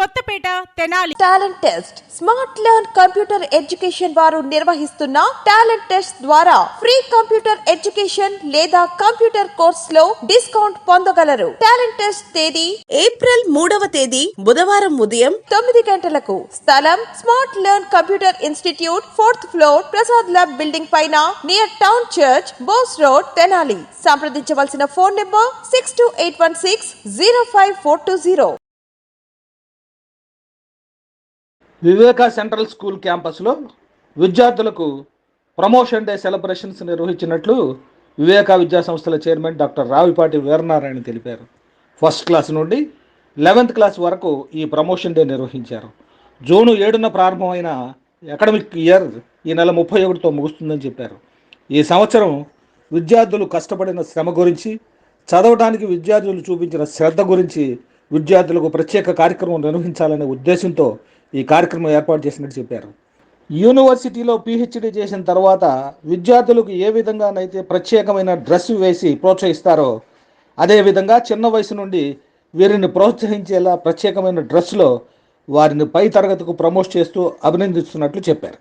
Kothapeta Tenali. Talent test smart learn computer education వారు నిర్వహిస్తున్న talent test ద్వారా free computer education లేదా computer కోర్స్లో డిస్కౌంట్ పొందగలరు. టాలెంట్ టెస్ట్ తేదీ ఏప్రిల్ మూడవ తేదీ బుధవారం ఉదయం తొమ్మిది గంటలకు. స్థలం smart learn computer institute fourth floor Prasad lab building పైన near town church Bose road Tenali. సంప్రదించవలసిన phone number six two eight one six zero five four two zero Viveka central school క్యాంపస్లో విద్యార్థులకు ప్రమోషన్ డే సెలబ్రేషన్స్ నిర్వహించినట్లు వివేక విద్యా సంస్థల chairman doctor Ravipati Veeranarayana తెలిపారు. First class నుండి eleventh class వరకు ఈ ప్రమోషన్ డే నిర్వహించారు. జూను ఏడున ప్రారంభమైన అకాడమిక్ ఇయర్ ఈ నెల ముప్పై ఒకటితో ముగుస్తుందని చెప్పారు. ఈ సంవత్సరం విద్యార్థులు కష్టపడిన శ్రమ గురించి చదవడానికి విద్యార్థులు చూపించిన శ్రద్ధ గురించి విద్యార్థులకు ప్రత్యేక కార్యక్రమం నిర్వహించాలనే ఉద్దేశంతో ఈ కార్యక్రమం ఏర్పాటు చేసినట్టు చెప్పారు. యూనివర్సిటీలో పిహెచ్డి చేసిన తర్వాత విద్యార్థులకు ఏ విధంగానైతే ప్రత్యేకమైన డ్రెస్ వేసి ప్రోత్సహిస్తారో అదేవిధంగా చిన్న వయసు నుండి వీరిని ప్రోత్సహించేలా ప్రత్యేకమైన డ్రెస్లో వారిని పై తరగతికి ప్రమోట్ చేస్తూ అభినందిస్తున్నట్లు చెప్పారు.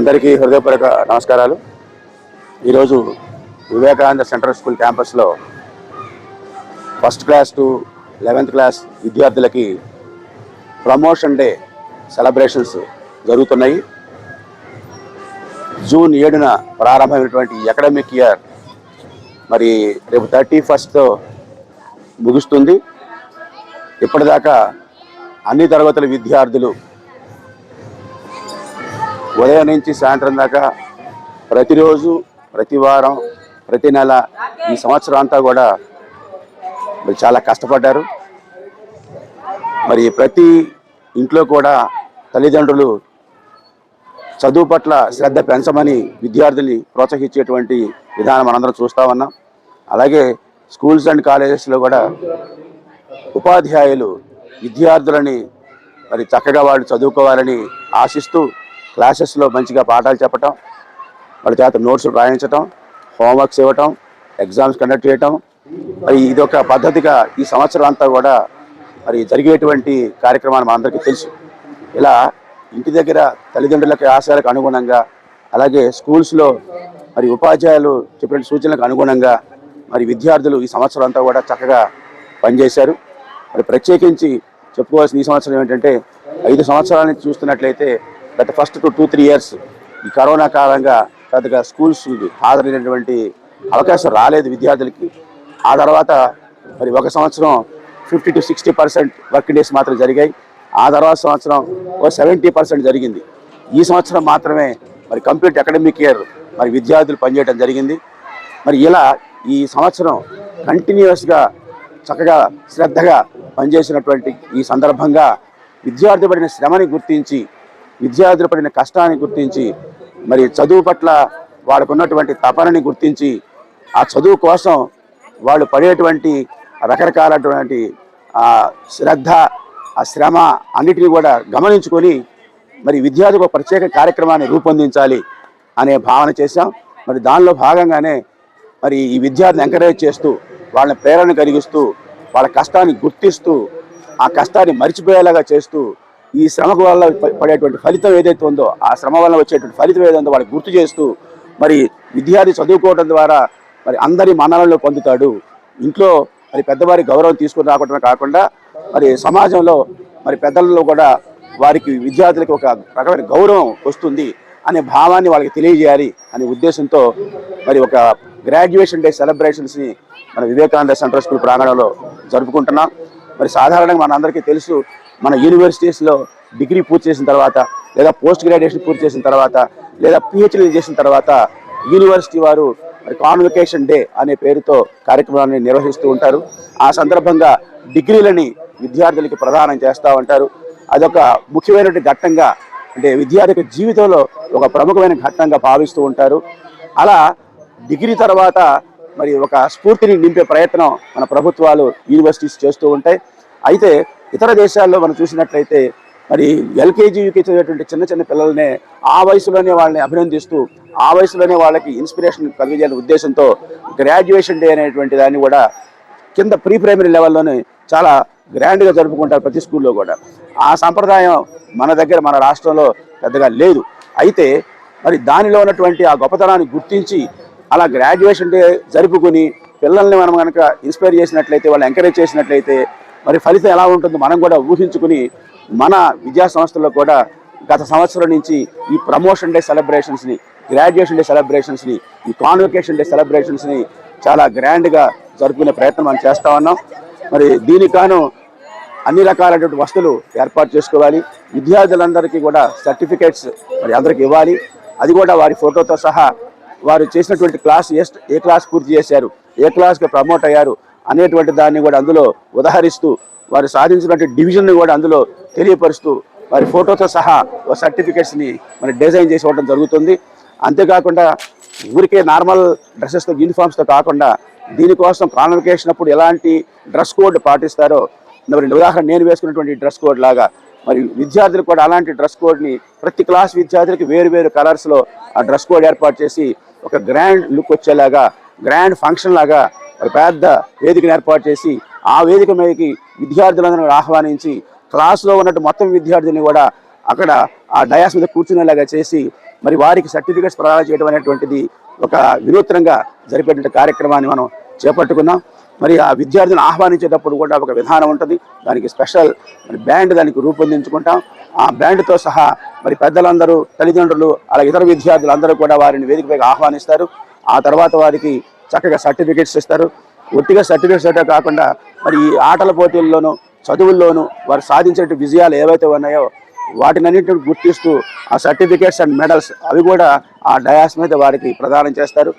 అందరికీ హృదయపూర్వక నమస్కారాలు. ఈరోజు వివేకానంద సెంట్రల్ స్కూల్ క్యాంపస్లో first class to eleventh class విద్యార్థులకి ప్రమోషన్ డే సెలబ్రేషన్స్ జరుగుతున్నాయి. జూన్ ఏడున ప్రారంభమైనటువంటి అకాడమిక్ ఇయర్ మరి రేపు థర్టీ ఫస్ట్తో ముగుస్తుంది. ఇప్పటిదాకా అన్ని తరగతుల విద్యార్థులు ఉదయం నుంచి సాయంత్రం దాకా ప్రతిరోజు ప్రతి వారం ప్రతి నెల ఈ సంవత్సరం అంతా కూడా మరి చాలా కష్టపడ్డారు. మరి ప్రతి ఇంట్లో కూడా తల్లిదండ్రులు చదువు పట్ల శ్రద్ధ పెంచమని విద్యార్థుల్ని ప్రోత్సహించేటువంటి విధానం మనందరం చూస్తా ఉన్నాం. అలాగే స్కూల్స్ అండ్ కాలేజెస్లో కూడా ఉపాధ్యాయులు విద్యార్థులని మరి చక్కగా వాళ్ళు చదువుకోవాలని ఆశిస్తూ క్లాసెస్లో మంచిగా పాఠాలు చెప్పటం వాళ్ళ చేత నోట్స్ రాయించటం హోంవర్క్స్ ఇవ్వటం ఎగ్జామ్స్ కండక్ట్ చేయటం. మరి ఇదొక పద్ధతిగా ఈ సంవత్సరం అంతా కూడా మరి జరిగేటువంటి కార్యక్రమాలు అందరికీ తెలుసు. ఇలా ఇంటి దగ్గర తల్లిదండ్రులకి ఆశయాలకు అనుగుణంగా అలాగే స్కూల్స్లో మరి ఉపాధ్యాయులు చెప్పిన సూచనలకు అనుగుణంగా మరి విద్యార్థులు ఈ సంవత్సరం అంతా కూడా చక్కగా పనిచేశారు. మరి ప్రత్యేకించి చెప్పుకోవాల్సిన ఈ సంవత్సరం ఏంటంటే ఐదు సంవత్సరాల నుంచి చూస్తున్నట్లయితే గత first to two three years ఈ కరోనా కారణంగా పెద్దగా స్కూల్స్ హాజరైనటువంటి అవకాశం రాలేదు విద్యార్థులకి. ఆ తర్వాత మరి ఒక సంవత్సరం fifty to sixty percent work days మాత్రం జరిగాయి. ఆ తర్వాత సంవత్సరం ఓ సెవెంటీ పర్సెంట్ జరిగింది. ఈ సంవత్సరం మాత్రమే మరి కంప్లీట్ అకాడమిక్ ఇయర్ మరి విద్యార్థులు పనిచేయడం జరిగింది. మరి ఇలా ఈ సంవత్సరం కంటిన్యూస్గా చక్కగా శ్రద్ధగా పనిచేసినటువంటి ఈ సందర్భంగా విద్యార్థి పడిన శ్రమని గుర్తించి విద్యార్థులు పడిన కష్టాన్ని గుర్తించి మరి చదువు పట్ల వాళ్ళకు ఉన్నటువంటి తపనని గుర్తించి ఆ చదువు కోసం వాళ్ళు పడేటువంటి రకరకాలటువంటి ఆ, శ్రద్ధ ఆ శ్రమ అన్నిటిని కూడా గమనించుకొని మరి విద్యార్థికి ఒక ప్రత్యేక కార్యక్రమాన్ని రూపొందించాలి అనే భావన చేశాం. మరి దానిలో భాగంగానే మరి ఈ విద్యార్థిని ఎంకరేజ్ చేస్తూ వాళ్ళని ప్రేరణ కలిగిస్తూ వాళ్ళ కష్టాన్ని గుర్తిస్తూ ఆ కష్టాన్ని మర్చిపోయేలాగా చేస్తూ ఈ శ్రమకు వల్ల పడేటువంటి ఫలితం ఏదైతే ఉందో ఆ శ్రమ వల్ల వచ్చేటువంటి ఫలితం ఏదైతే ఉందో గుర్తు చేస్తూ మరి విద్యార్థి చదువుకోవడం ద్వారా మరి అందరి మన్ననలు పొందుతాడు. ఇంట్లో మరి పెద్దవారి గౌరవం తీసుకుని రాకుండా కాకుండా మరి సమాజంలో మరి పెద్దలలో కూడా వారికి విద్యార్థులకు ఒక రకమైన గౌరవం వస్తుంది అనే భావాన్ని వాళ్ళకి తెలియజేయాలి అనే ఉద్దేశంతో మరి ఒక గ్రాడ్యుయేషన్ డే సెలబ్రేషన్స్ని మన వివేకానంద సెంట్రల్ స్కూల్ ప్రాంగణంలో జరుపుకుంటున్నాం. మరి సాధారణంగా మన అందరికీ తెలుసు మన యూనివర్సిటీస్లో డిగ్రీ పూర్తి చేసిన తర్వాత లేదా పోస్ట్ గ్రాడ్యుయేషన్ పూర్తి చేసిన తర్వాత లేదా పిహెచ్డీ చేసిన తర్వాత యూనివర్సిటీ వారు మరి కాన్వకేషన్ డే అనే పేరుతో కార్యక్రమాన్ని నిర్వహిస్తూ ఉంటారు. ఆ సందర్భంగా డిగ్రీలని విద్యార్థులకి ప్రదానం చేస్తూ ఉంటారు. అదొక ముఖ్యమైనటువంటి ఘట్టంగా అంటే విద్యార్థి జీవితంలో ఒక ప్రముఖమైన ఘట్టంగా భావిస్తూ ఉంటారు. అలా డిగ్రీ తర్వాత మరి ఒక స్ఫూర్తిని నింపే ప్రయత్నం మన ప్రభుత్వాలు యూనివర్సిటీస్ చేస్తూ ఉంటాయి. అయితే ఇతర దేశాల్లో మనం చూసినట్లయితే మరి ఎల్కేజీ యూకే చదివేటువంటి చిన్న చిన్న పిల్లల్నే ఆ వయసులోనే వాళ్ళని అభినందిస్తూ ఆ వయసులోనే వాళ్ళకి ఇన్స్పిరేషన్ కలిగజేయాలనే ఉద్దేశంతో గ్రాడ్యుయేషన్ డే అనేటువంటి దాన్ని కూడా కింద ప్రీ ప్రైమరీ లెవెల్లోనే చాలా గ్రాండ్గా జరుపుకుంటారు ప్రతి స్కూల్లో కూడా. ఆ సాంప్రదాయం మన దగ్గర మన రాష్ట్రంలో పెద్దగా లేదు. అయితే మరి దానిలో ఉన్నటువంటి ఆ గొప్పతనాన్ని గుర్తించి అలా గ్రాడ్యుయేషన్ డే జరుపుకుని పిల్లల్ని మనం కనుక ఇన్స్పైర్ చేసినట్లయితే వాళ్ళు ఎంకరేజ్ చేసినట్లయితే మరి ఫలితం ఎలా ఉంటుందో మనం కూడా ఊహించుకుని మన విద్యా సంస్థల్లో కూడా గత సంవత్సరం నుంచి ఈ ప్రమోషన్ డే సెలబ్రేషన్స్ని గ్రాడ్యుయేషన్ డే సెలబ్రేషన్స్ని ఈ కాన్వకేషన్ డే సెలబ్రేషన్స్ని చాలా గ్రాండ్గా జరుపుకునే ప్రయత్నం మనం చేస్తా ఉన్నాం. మరి దీనికాను అన్ని రకాలైనటువంటి వస్తువులు ఏర్పాటు చేసుకోవాలి. విద్యార్థులందరికీ కూడా సర్టిఫికేట్స్ మరి అందరికి ఇవ్వాలి. అది కూడా వారి ఫోటోతో సహా వారు చేసినటువంటి క్లాస్ ఏ ఏ క్లాస్ పూర్తి చేశారు ఏ క్లాస్కి ప్రమోట్ అయ్యారు అనేటువంటి దాన్ని కూడా అందులో ఉదహరిస్తూ వారు సాధించినటువంటి డివిజన్ని కూడా అందులో తెలియపరుస్తూ వారి ఫోటోతో సహా ఓ సర్టిఫికేట్స్ని మరి డిజైన్ చేసి ఇవ్వడం జరుగుతుంది. అంతేకాకుండా ఊరికే నార్మల్ డ్రెస్సెస్తో యూనిఫామ్స్తో కాకుండా దీనికోసం కాన్వకేషన్ అప్పుడు ఎలాంటి డ్రెస్ కోడ్ పాటిస్తారో మరి ఉదాహరణ నేను వేసుకున్నటువంటి డ్రెస్ కోడ్ లాగా మరి విద్యార్థులు కూడా అలాంటి డ్రెస్ కోడ్ని ప్రతి క్లాస్ విద్యార్థులకి వేరు వేరు కలర్స్లో ఆ డ్రెస్ కోడ్ ఏర్పాటు చేసి ఒక గ్రాండ్ లుక్ వచ్చేలాగా గ్రాండ్ ఫంక్షన్ లాగా పెద్ద వేదికను ఏర్పాటు చేసి ఆ వేదిక మీదకి విద్యార్థులందరూ ఆహ్వానించి క్లాస్లో ఉన్నట్టు మొత్తం విద్యార్థుల్ని కూడా అక్కడ ఆ డయాస్ మీద కూర్చునేలాగా చేసి మరి వారికి సర్టిఫికేట్స్ ప్రదానం చేయడం అనేటువంటిది ఒక వినూత్నంగా జరిపేటువంటి కార్యక్రమాన్ని మనం చేపట్టుకున్నాం. మరి ఆ విద్యార్థులను ఆహ్వానించేటప్పుడు కూడా ఒక విధానం ఉంటుంది. దానికి స్పెషల్ మరి బ్యాండ్ దానికి రూపొందించుకుంటాం. ఆ బ్యాండ్తో సహా మరి పెద్దలందరూ తల్లిదండ్రులు అలాగే ఇతర విద్యార్థులు అందరూ కూడా వారిని వేదికపైకి ఆహ్వానిస్తారు. ఆ తర్వాత వారికి చక్కగా సర్టిఫికేట్స్ ఇస్తారు. ఒట్టిగా సర్టిఫికేట్స్ అంటే కాకుండా మరి ఈ ఆటల పోటీల్లోనూ చదువుల్లోనూ వారు సాధించిన విజయాలు ఏవైతే ఉన్నాయో వాటినన్నింటిని గుర్తిస్తూ ఆ సర్టిఫికేట్స్ అండ్ మెడల్స్ అవి కూడా ఆ డయాస్ మీద వారికి ప్రదానం చేస్తారు.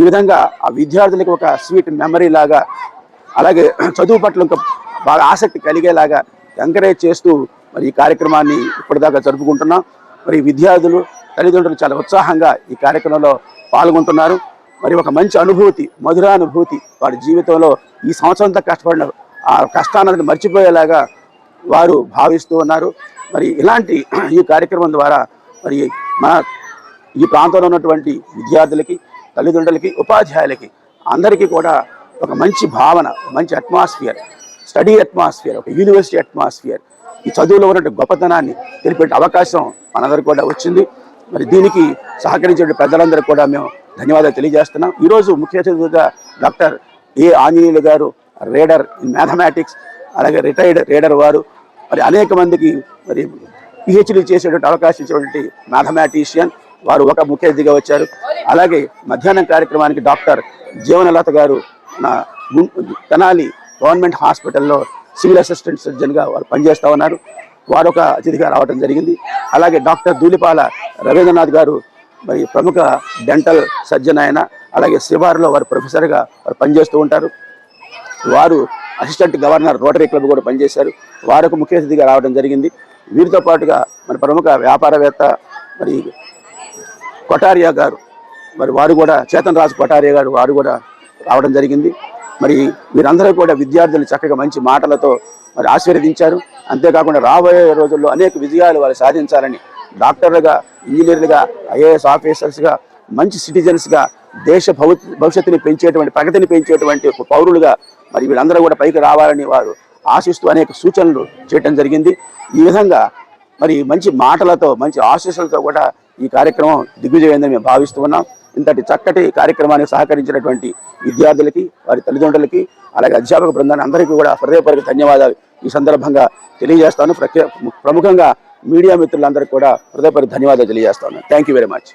ఈ విధంగా ఆ విద్యార్థులకు ఒక స్వీట్ మెమరీ లాగా అలాగే చదువు పట్ల ఇంకా బాగా ఆసక్తి కలిగేలాగా ఎంకరేజ్ చేస్తూ మరి ఈ కార్యక్రమాన్ని ఇప్పటిదాకా జరుపుకుంటున్నాం. మరి విద్యార్థులు తల్లిదండ్రులు చాలా ఉత్సాహంగా ఈ కార్యక్రమంలో పాల్గొంటున్నారు. మరి ఒక మంచి అనుభూతి మధురానుభూతి వారి జీవితంలో ఈ సంవత్సరం అంతా కష్టపడిన ఆ కష్టాన్ని మర్చిపోయేలాగా వారు భావిస్తూ ఉన్నారు. మరి ఇలాంటి ఈ కార్యక్రమం ద్వారా మరి మన ఈ ప్రాంతంలో ఉన్నటువంటి విద్యార్థులకి తల్లిదండ్రులకి ఉపాధ్యాయులకి అందరికీ కూడా ఒక మంచి భావన మంచి అట్మాస్ఫియర్ స్టడీ అట్మాస్ఫియర్ ఒక యూనివర్సిటీ అట్మాస్ఫియర్ ఈ చదువులో ఉన్నటువంటి గొప్పతనాన్ని తెలిపే అవకాశం మనందరికీ కూడా వచ్చింది. మరి దీనికి సహకరించే పెద్దలందరూ కూడా మేము ధన్యవాదాలు తెలియజేస్తున్నాం. ఈరోజు ముఖ్య అతిథిగా doctor A Anjaneyulu garu reader in mathematics అలాగే రిటైర్డ్ రేడర్ వారు మరి అనేక మందికి మరి పిహెచ్డీ చేసేటువంటి అవకాశం ఇచ్చినటువంటి మ్యాథమెటీషియన్ వారు ఒక ముఖ్య అతిథిగా వచ్చారు. అలాగే మధ్యాహ్నం కార్యక్రమానికి డాక్టర్ జీవనలత గారు నా తెనాలి గవర్నమెంట్ హాస్పిటల్లో సివిల్ అసిస్టెంట్ సర్జన్గా వారు పనిచేస్తూ ఉన్నారు. వారు ఒక అతిథిగా రావడం జరిగింది. అలాగే డాక్టర్ ధూలిపాల రవీంద్రనాథ్ గారు మరి ప్రముఖ డెంటల్ సర్జన్ ఆయన అలాగే శివారులో వారు ప్రొఫెసర్గా వారు పనిచేస్తూ ఉంటారు. వారు అసిస్టెంట్ గవర్నర్ రోటరీ క్లబ్ కూడా పనిచేశారు. వారికి ముఖ్య అతిథిగా రావడం జరిగింది. వీరితో పాటుగా మరి ప్రముఖ వ్యాపారవేత్త మరి కొటారియా గారు మరి వారు కూడా చేతన్ రాజు కొటారియా గారు వారు కూడా రావడం జరిగింది. మరి వీరందరూ కూడా విద్యార్థులు చక్కగా మంచి మాటలతో మరి ఆశీర్వదించారు. అంతేకాకుండా రాబోయే రోజుల్లో అనేక విజయాలు వారు సాధించాలని డాక్టర్లుగా ఇంజనీర్లుగా ఐఏఎస్ ఆఫీసర్స్గా మంచి సిటిజన్స్గా దేశ భవి భవిష్యత్తుని పెంచేటువంటి ప్రగతిని పెంచేటువంటి పౌరులుగా మరి వీళ్ళందరూ కూడా పైకి రావాలని వారు ఆశిస్తూ అనేక సూచనలు చేయడం జరిగింది. ఈ విధంగా మరి మంచి మాటలతో మంచి ఆశీస్సులతో కూడా ఈ కార్యక్రమం దిగ్విజయమైందని మేము భావిస్తూ ఉన్నాం. ఇంతటి చక్కటి కార్యక్రమానికి సహకరించినటువంటి విద్యార్థులకి వారి తల్లిదండ్రులకి అలాగే అధ్యాపక బృందాన్ని అందరికీ కూడా హృదయపూర్వక ధన్యవాదాలు. ఈ సందర్భంగా తెలియజేస్తాను. ప్రఖ్యా ప్రముఖంగా మీడియా మిత్రులందరికీ కూడా హృదయపూర్వక ధన్యవాదాలు తెలియజేస్తాను. Thank you very much